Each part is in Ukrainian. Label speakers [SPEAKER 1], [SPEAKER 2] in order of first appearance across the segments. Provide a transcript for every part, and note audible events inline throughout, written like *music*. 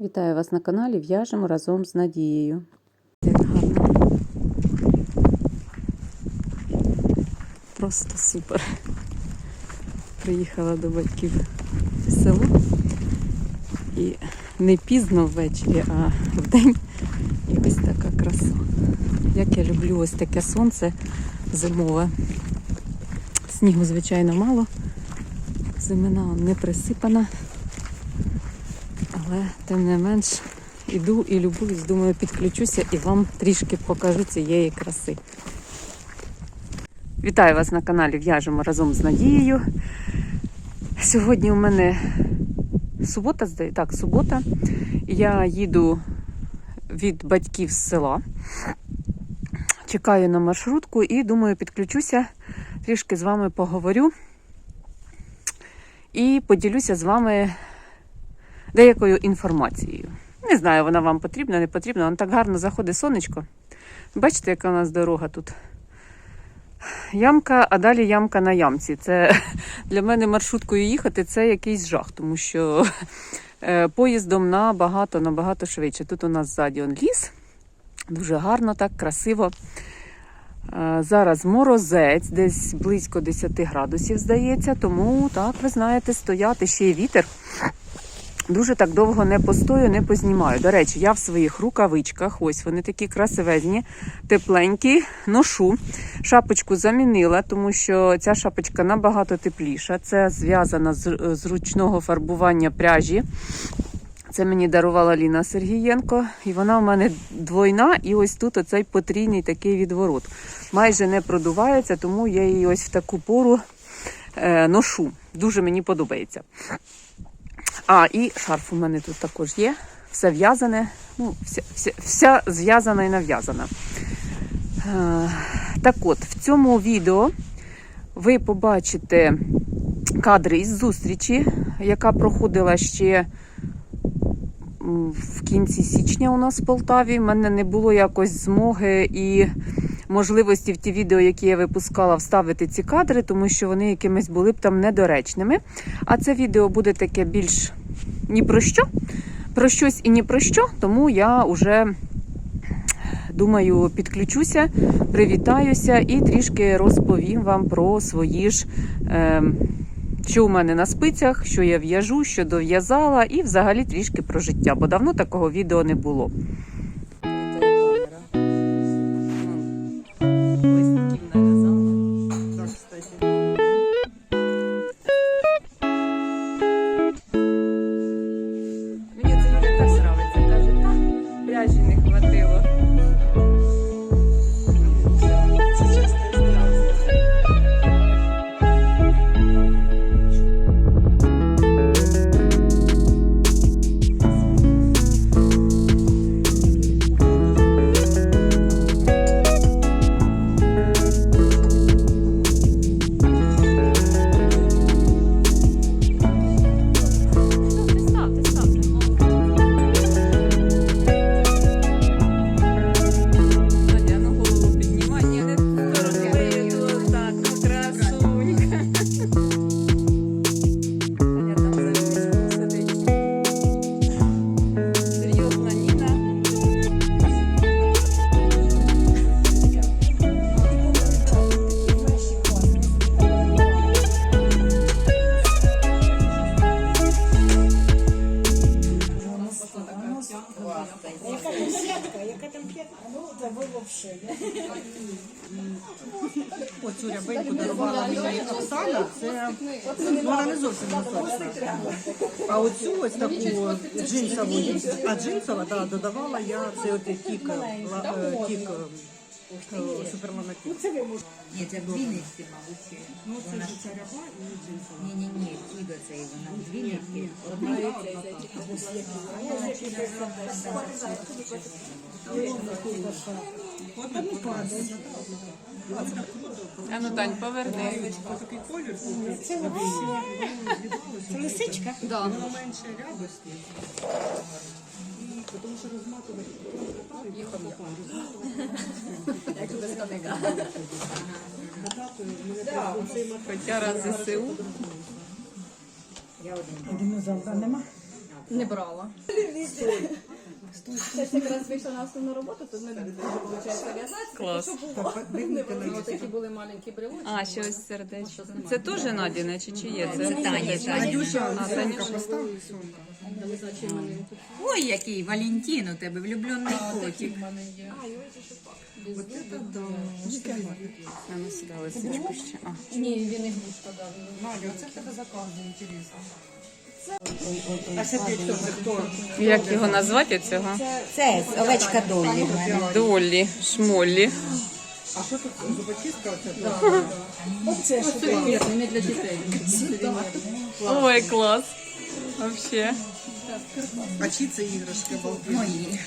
[SPEAKER 1] Вітаю вас на каналі В'яжемо разом з Надією. Просто супер. Приїхала до батьків в село і не пізно ввечері, а вдень. І ось така краса. Як я люблю ось таке сонце зимове. Снігу, звичайно, мало. Зимина не присипана. Але тим не менш іду і любуюсь, думаю, підключуся і вам трішки покажу цієї краси. Вітаю вас на каналі В'яжемо разом з Надією. Сьогодні у мене субота, так, субота. Я їду від батьків з села. Чекаю на маршрутку і думаю, підключуся, трішки з вами поговорю і поділюся з вами деякою інформацією. Не знаю, вона вам потрібна, не потрібна. Воно так гарно заходить сонечко. Бачите, яка у нас дорога тут. Ямка, а далі ямка на ямці. Це *laughs* для мене маршруткою їхати це якийсь жах, тому що е, поїздом набагато, набагато швидше. Тут у нас ззаді он ліс. Дуже гарно, так, красиво. Е, Зараз морозець, десь близько 10 градусів, здається, тому так, ви знаєте, стояти ще й вітер. Дуже так довго не постою, не познімаю. До речі, я в своїх рукавичках, ось вони такі красивезні, тепленькі, ношу. Шапочку замінила, тому що ця шапочка набагато тепліша. Це зв'язана з, ручного фарбування пряжі. Це мені дарувала Ліна Сергієнко, і вона у мене двойна, і ось тут оцей потрійний такий відворот. Майже не продувається, тому я її ось в таку пору е, ношу. Дуже мені подобається. А, і шарф у мене тут також є. Все в'язане. Ну, вся, вся, вся зв'язана і нав'язана. Е, так от, в цьому відео ви побачите кадри із зустрічі, яка проходила ще в кінці січня у нас в Полтаві. У мене не було якось змоги і можливості в ті відео, які я випускала, вставити ці кадри, тому що вони якимись були б там недоречними. А це відео буде таке більш ні про що, про щось і ні про що, тому я вже думаю, підключуся, привітаюся і трішки розповім вам про свої ж. Е, що у мене на спицях, що я в'яжу, що дов'язала, і взагалі трішки про життя, бо давно такого відео не було. Ну,
[SPEAKER 2] ви вообще.
[SPEAKER 3] Оцю рябеньку дарувала мені Оксана, це ну, вона не зовсім висока. А оцю ось таку джинсову, а джинсова, да, додавала я це от тік, ла- е, тік е, суперламатів.
[SPEAKER 4] Ні, це в Вінниці, мабуть.
[SPEAKER 3] Ну, це ж ця ряба і джинсова.
[SPEAKER 4] Ні, ні, ні, куди це вона? В Вінниці. Одна
[SPEAKER 1] А ну Тань, поверни.
[SPEAKER 3] Такий колір,
[SPEAKER 2] Це лисичка?
[SPEAKER 1] Да.
[SPEAKER 3] воно менше рябості. І тому що розматувати
[SPEAKER 1] Хоча раз ЗСУ.
[SPEAKER 2] Динозавра нема?
[SPEAKER 5] Не брала. Це якраз вийшла на основну роботу, не дуже виходить в'язати.
[SPEAKER 1] Клас.
[SPEAKER 5] Такі були маленькі брелочки.
[SPEAKER 1] А, ще ось сердечко. Це теж Надіне чи чиє?
[SPEAKER 4] Це Таня, Таня.
[SPEAKER 3] Надюша,
[SPEAKER 1] Танюша.
[SPEAKER 4] Ой, який Валентин у тебе, влюблений котик.
[SPEAKER 1] А ну сюди лисичку ще. А.
[SPEAKER 5] Ні, він і гнушка дав.
[SPEAKER 3] Надя, оце в тебе закази, інтересно. А це хто?
[SPEAKER 1] Як його назвати цього?
[SPEAKER 4] Це овечка Долі в мене.
[SPEAKER 1] Долі, шмоллі.
[SPEAKER 3] А що тут зубочистка оце?
[SPEAKER 2] Оце
[SPEAKER 5] Це не для дітей.
[SPEAKER 1] Ой, клас. Вообще.
[SPEAKER 3] А чи це іграшки?
[SPEAKER 4] Мої.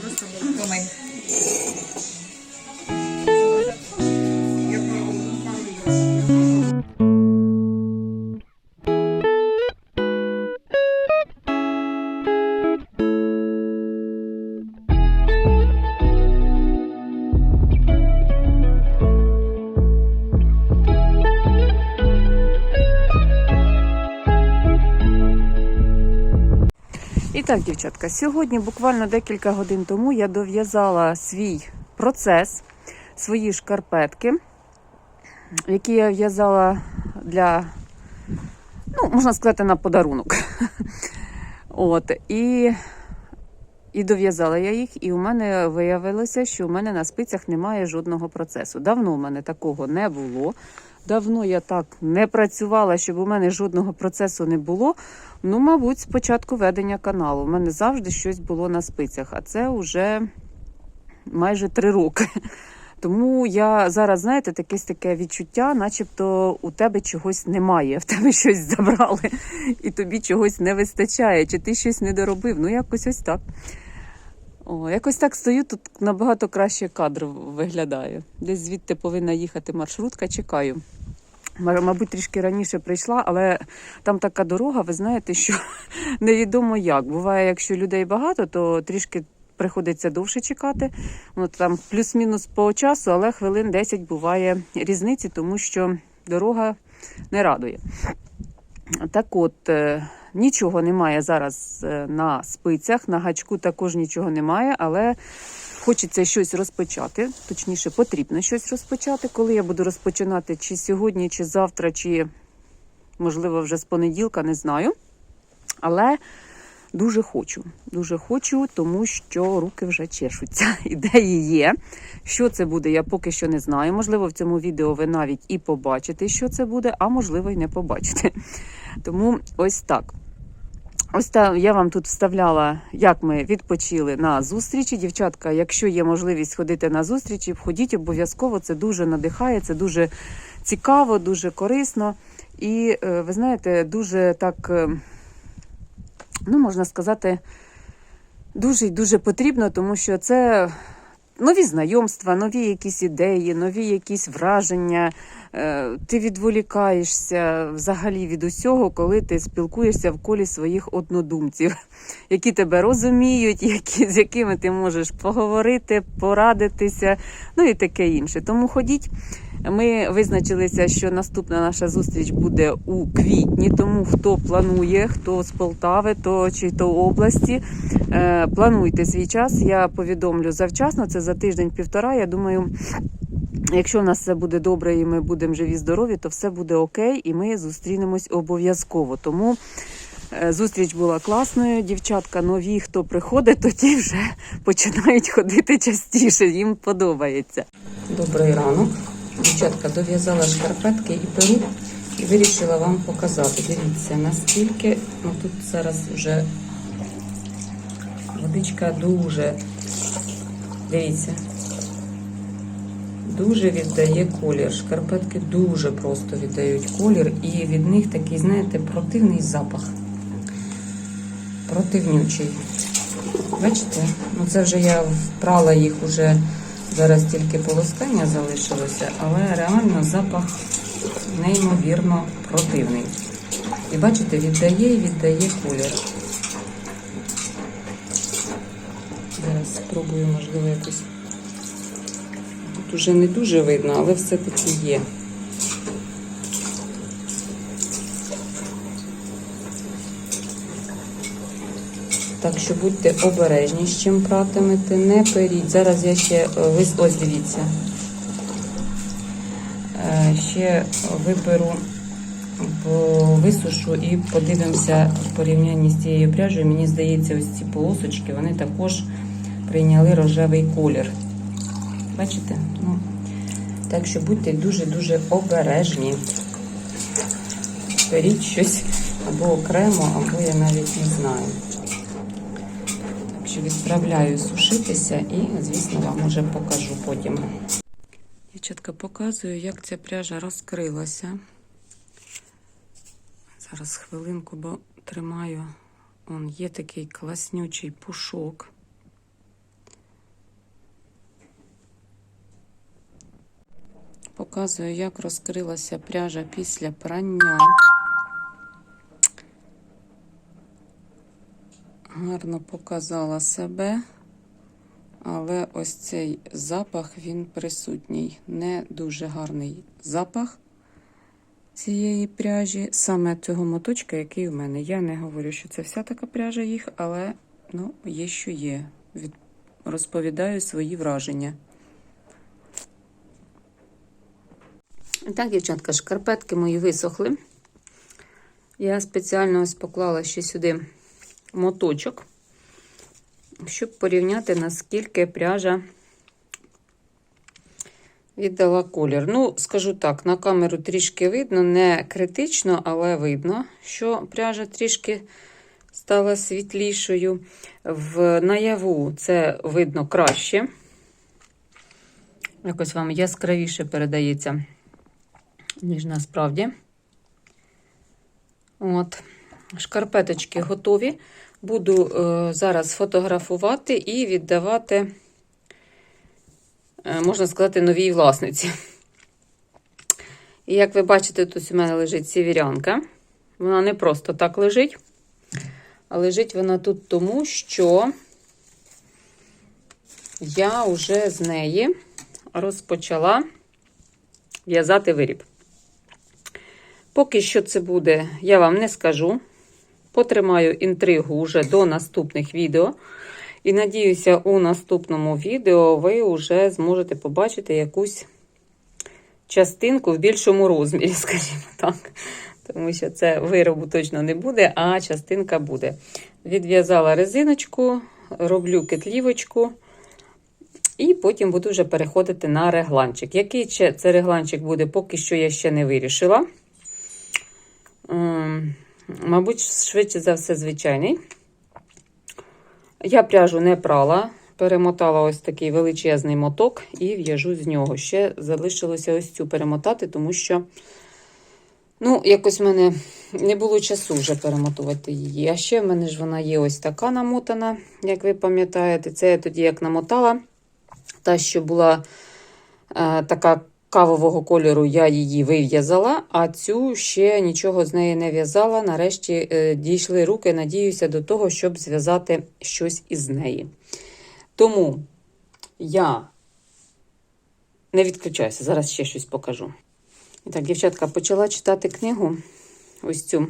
[SPEAKER 4] Просто думай.
[SPEAKER 1] Так, дівчатка, сьогодні, буквально декілька годин тому, я дов'язала свій процес, свої шкарпетки, які я в'язала для, ну, можна сказати, на подарунок. *laughs* От, і, і дов'язала я їх, і у мене виявилося, що у мене на спицях немає жодного процесу. Давно у мене такого не було. Давно я так не працювала, щоб у мене жодного процесу не було. Ну, мабуть, з початку ведення каналу. У мене завжди щось було на спицях, а це вже майже три роки. Тому я зараз, знаєте, якесь таке відчуття, начебто у тебе чогось немає, в тебе щось забрали, і тобі чогось не вистачає, чи ти щось не доробив. Ну, якось ось так. О, якось так стою, тут набагато краще кадр виглядає. Десь звідти повинна їхати маршрутка, чекаю. Мабуть, трішки раніше прийшла, але там така дорога, ви знаєте, що *laughs* невідомо як. Буває, якщо людей багато, то трішки приходиться довше чекати. Ну, там плюс-мінус по часу, але хвилин 10 буває різниці, тому що дорога не радує. Так от, е, нічого немає зараз е, на спицях, на гачку також нічого немає, але хочеться щось розпочати. Точніше, потрібно щось розпочати. Коли я буду розпочинати, чи сьогодні, чи завтра, чи можливо вже з понеділка, не знаю. Але дуже хочу. Дуже хочу, тому що руки вже чешуться. *laughs* Ідеї є. Що це буде, я поки що не знаю. Можливо, в цьому відео ви навіть і побачите, що це буде, а можливо, і не побачите. *laughs* Тому ось так. Ось та я вам тут вставляла, як ми відпочили на зустрічі. Дівчатка, якщо є можливість ходити на зустрічі, ходіть обов'язково. Це дуже надихає, це дуже цікаво, дуже корисно. І е, ви знаєте, дуже так, е, ну можна сказати, дуже і дуже потрібно, тому що це нові знайомства, нові якісь ідеї, нові якісь враження. Е, Ти відволікаєшся взагалі від усього, коли ти спілкуєшся в колі своїх однодумців, *laughs* які тебе розуміють, які, з якими ти можеш поговорити, порадитися, ну і таке інше. Тому ходіть. Ми визначилися, що наступна наша зустріч буде у квітні. Тому хто планує, хто з Полтави, то чи то області, е, плануйте свій час. Я повідомлю завчасно. Це за тиждень-півтора. Я думаю, якщо в нас все буде добре і ми будемо живі, здорові, то все буде окей, і ми зустрінемось обов'язково. Тому. е, Зустріч була класною. Дівчатка нові, хто приходить, то ті вже починають ходити частіше. Їм подобається. Добрий ранок. Дівчатка дов'язала шкарпетки і перу і вирішила вам показати. Дивіться, наскільки ну тут зараз вже водичка дуже. Дивіться. Дуже віддає колір. Шкарпетки дуже просто віддають колір, і від них такий, знаєте, противний запах. Противнючий. Бачите? Ну це вже я впрала їх уже зараз тільки полоскання залишилося, але реально запах неймовірно противний. І бачите, віддає і віддає колір. Зараз спробую, можливо, якось. Тут уже не дуже видно, але все-таки є. Так що будьте обережні, з чим пратимете, не періть. Зараз я ще е, вис- ось дивіться. Е, Ще виберу, висушу і подивимося в порівнянні з цією пряжею. Мені здається, ось ці полосочки вони також прийняли рожевий колір. Бачите? Ну, так що будьте дуже-дуже обережні. Беріть щось або окремо, або я навіть не знаю. Що відправляю сушитися і, звісно, вам уже покажу потім. Дівчатка, показую, як ця пряжа розкрилася. Зараз хвилинку, бо тримаю. Он є такий класнючий пушок. Показую, як розкрилася пряжа після прання. Гарно показала себе, але ось цей запах він присутній. Не дуже гарний запах цієї пряжі, саме цього моточка, який в мене. Я не говорю, що це вся така пряжа їх, але ну, є, що є. Від... Розповідаю свої враження. Так, дівчатка, шкарпетки мої висохли. Я спеціально ось поклала ще сюди моточок, щоб порівняти, наскільки пряжа віддала колір. Ну, скажу так, на камеру трішки видно, не критично, але видно, що пряжа трішки стала світлішою. В наяву це видно краще. Якось вам яскравіше передається ніж насправді. От. Шкарпеточки готові. Буду е, зараз фотографувати і віддавати, е, можна сказати, новій власниці. І як ви бачите, тут у мене лежить сівірянка. Вона не просто так лежить, а лежить вона тут тому, що я вже з неї розпочала в'язати виріб. Поки що це буде, я вам не скажу. Потримаю інтригу вже до наступних відео. І надіюся, у наступному відео ви вже зможете побачити якусь частинку в більшому розмірі, *laughs* скажімо так. Тому що це виробу точно не буде, а частинка буде. Відв'язала резиночку, роблю кетлівочку. І потім буду вже переходити на регланчик. Який це регланчик буде, поки що я ще не вирішила. Мабуть, швидше за все, звичайний. Я пряжу не прала, перемотала ось такий величезний моток і в'яжу з нього. Ще залишилося ось цю перемотати, тому що, ну, якось в мене не було часу вже перемотувати її. А ще в мене ж вона є ось така намотана, як ви пам'ятаєте. Це я тоді як намотала. Та, що була е, така кавового кольору, я її вив'язала, а цю ще нічого з неї не в'язала. Нарешті е, дійшли руки, надіюся, до того, щоб зв'язати щось із неї. Тому я не відключаюся, зараз ще щось покажу. І так, дівчатка, почала читати книгу. Ось цю.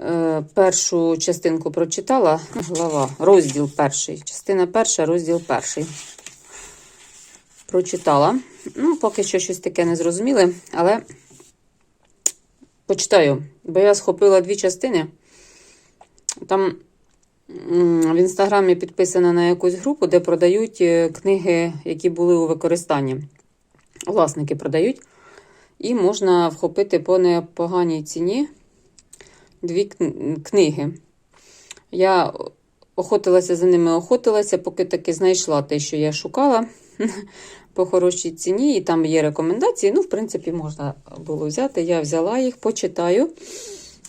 [SPEAKER 1] Е, Першу частинку прочитала, глава, розділ перший. Частина перша, розділ перший. Прочитала. Ну, поки що щось таке не зрозуміле, але почитаю, бо я схопила дві частини. Там в інстаграмі підписана на якусь групу, де продають е, книги, які були у використанні. Власники продають. І можна вхопити по непоганій ціні дві книги. Я охотилася за ними, охотилася, поки таки знайшла те, що я шукала *laughs* по хорошій ціні, і там є рекомендації. Ну, в принципі, можна було взяти. Я взяла їх, почитаю.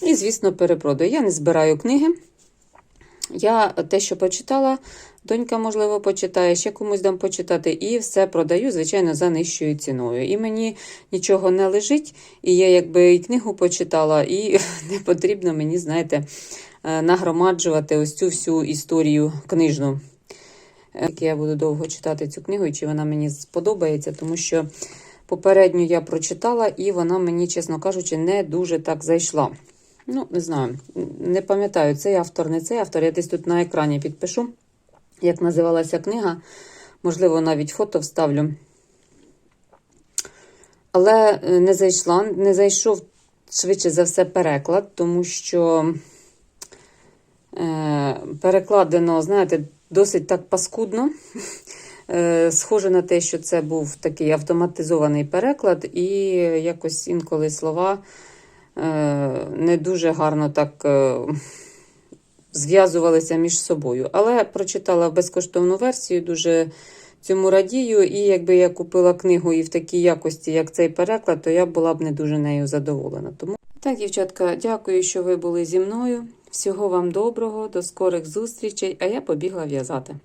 [SPEAKER 1] І, звісно, перепродаю. Я не збираю книги. Я те, що почитала, донька, можливо, почитає, ще комусь дам почитати, і все продаю, звичайно, за нижчою ціною. І мені нічого не лежить, і я якби і книгу почитала, і *laughs* не потрібно мені, знаєте, е, нагромаджувати ось цю всю історію книжну. Е, Я буду довго читати цю книгу, і чи вона мені сподобається, тому що попередню я прочитала, і вона мені, чесно кажучи, не дуже так зайшла. Ну, не знаю, не пам'ятаю, цей автор, не цей автор. Я десь тут на екрані підпишу, як називалася книга. Можливо, навіть фото вставлю. Але е, не зайшла, не зайшов швидше за все переклад, тому що е, перекладено, знаєте, досить так паскудно. Е, Схоже на те, що це був такий автоматизований переклад, і якось інколи слова е, не дуже гарно так е, зв'язувалися між собою. Але прочитала безкоштовну версію, дуже цьому радію. І якби я купила книгу і в такій якості, як цей переклад, то я була б не дуже нею задоволена. Тому так, дівчатка, дякую, що ви були зі мною. Всього вам доброго, до скорих зустрічей, а я побігла в'язати.